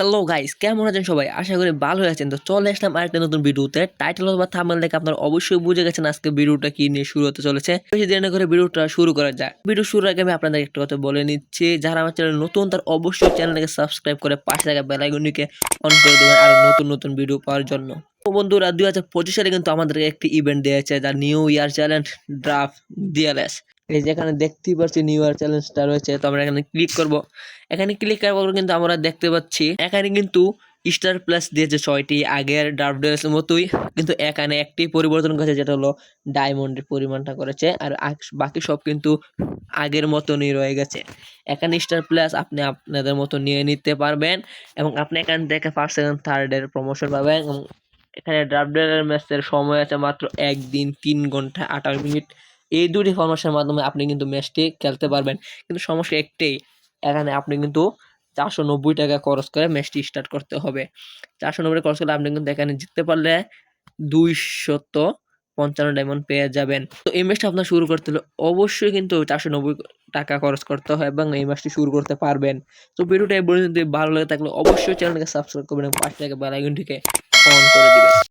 Hello guys কেমন আছেন সবাই? আশা করি ভালো হয়ে আছেন। তো চলে আসলাম আরেকটা নতুন ভিডিওতে। টাইটেল অথবা থাম্বনেল দেখে আপনারা অবশ্যই বুঝে গেছেন আজকে ভিডিওটা কি নিয়ে শুরু হতে চলেছে। বেশি দেরি না করে ভিডিওটা শুরু করা যায় ভিডিও শুরুর আগে আমি আপনাদের একটা কথা বলে নিচ্ছি। যারা আমার চ্যানেল নতুন, তার অবশ্যই চ্যানেলটাকে সাবস্ক্রাইব করে পাশে থাকা বেল আইকনটিকে অন করে দেবেন আর নতুন নতুন ভিডিও পাওয়ার জন্য। বন্ধুরা, দুই হাজার পঁচিশ সালে কিন্তু আমাদেরকে একটি ইভেন্ট দিয়েছে, যা new year challenge draft DLS এই যে এখানে দেখতেই পাচ্ছি নিউ ইয়ার চ্যালেঞ্জটা রয়েছে, তো আমরা এখানে ক্লিক করব। এখানে ক্লিক করার কিন্তু আমরা দেখতে পাচ্ছি, এখানে কিন্তু স্টার প্লাস দিয়েছে ছয়টি, আগের ডাব্লিউএস মতোই, কিন্তু এখানে একটি পরিবর্তন করেছে, যেটা হলো ডায়মন্ডের পরিমাণটা করেছে, আর বাকি সব কিন্তু আগের মতনই রয়ে গেছে। এখানে স্টার প্লাস আপনি আপনাদের মতো নিয়ে নিতে পারবেন, এবং আপনি এখান থেকে ফার্স্ট সেকেন্ড থার্ডের প্রমোশন পাবেন, এবং এখানে ডাব্লিউএল ম্যাচের সময় আছে মাত্র একদিন তিন ঘণ্টা আঠাশ মিনিট। এই দুটি ফরমেশনের মাধ্যমে আপনি কিন্তু ম্যাচটি খেলতে পারবেন। কিন্তু সমস্যা একটাই, এখানে আপনি কিন্তু চারশো নব্বই টাকা খরচ করে ম্যাচটি স্টার্ট করতে হবে। চারশো নব্বই খরচ করলে আপনি কিন্তু এখানে জিততে পারলে দুইশত পঞ্চান্ন ডায়মন্ড পেয়ে যাবেন। তো এই ম্যাচটা আপনার শুরু করতে হলে অবশ্যই কিন্তু চারশো নব্বই টাকা খরচ করতে হয় এবং এই ম্যাচটি শুরু করতে পারবেন। তো ভিডিওটা এই যদি ভালো লাগে থাকলে অবশ্যই চ্যানেলটাকে সাবস্ক্রাইব করবেন পাশে থেকে বেল আইকনটিকে অন করে দিবেন।